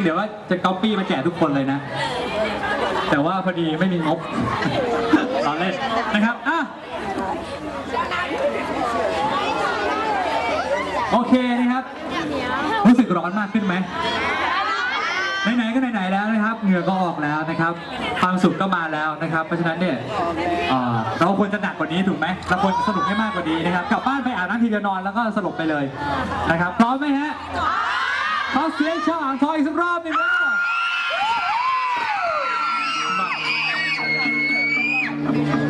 ๆ เดี๋ยวว่าจะก๊อปปี้มาแจกทุกคนเลยนะ แต่ว่าพอดีไม่มีงบ ตอนเล่นนะครับอะโอเคนะครับ รู้สึกร้อนมากขึ้นไหมไหนๆก็ไหนๆแล้วนะครับ เหงื่อก็ออกแล้วนะครับ ความสุขก็มาแล้วนะครับ เพราะฉะนั้นเนี่ยเราควรจะหนักกว่านี้ถูกไหมเราควรสนุกให้มากกว่านี้นะครับ กลับบ้านไปอาบน้ำทีเดียวนอนแล้วก็สลบไปเลยนะครับ พร้อมไหมฮะ ขอเสียงชาวอ่างทองอีกสักรอบหนึ่งะ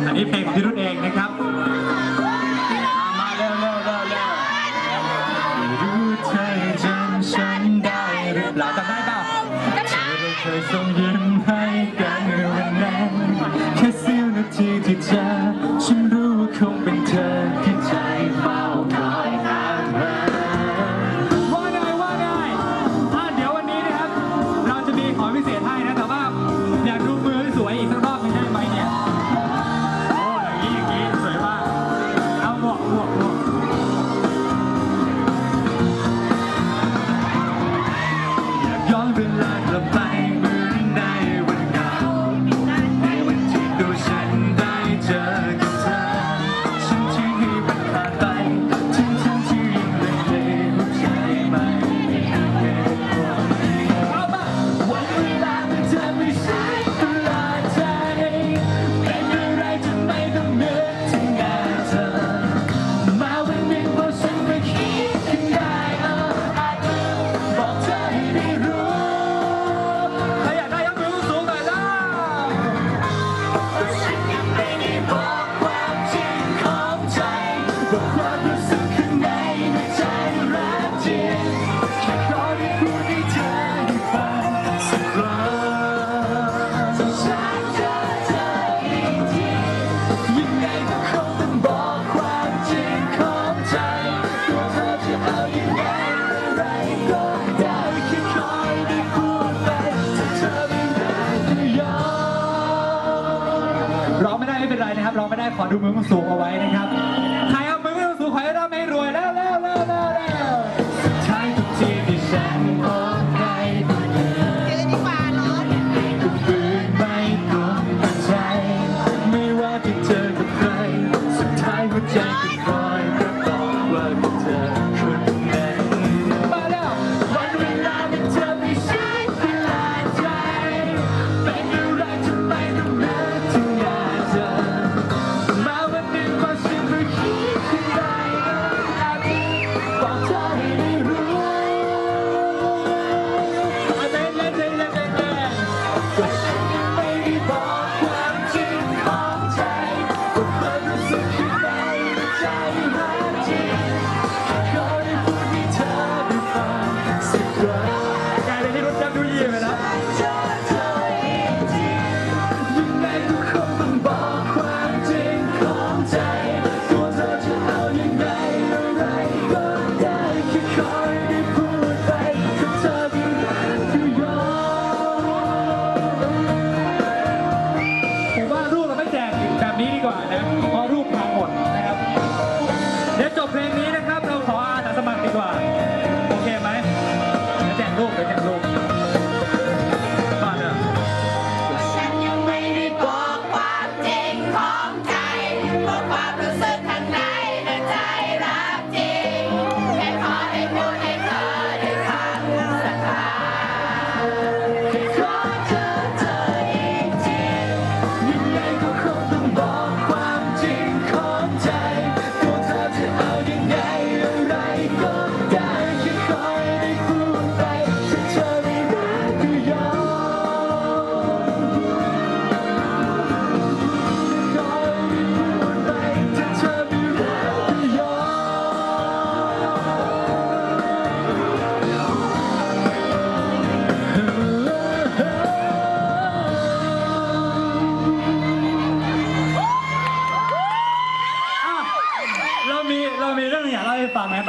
อันนี้เพลงขอพี่รุ่เองนะครับ มาเร็วเร็วเร็วเร็วรู้เธอจำฉันได้หรือเปล่าจำได้เปล่าเธอได้เคยส่งยิ้มให้กันวันนั้นแค่เสี้ยวนาทีที่เจอฉันรู้ว่าคงเป็นเธอที่เธอ พิเศษให้นะ ม่เป็นไรนะครับร้องไม่ได้ขอดูมือมันสูงเอาไว้นะครับ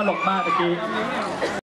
ลกมากตะกี้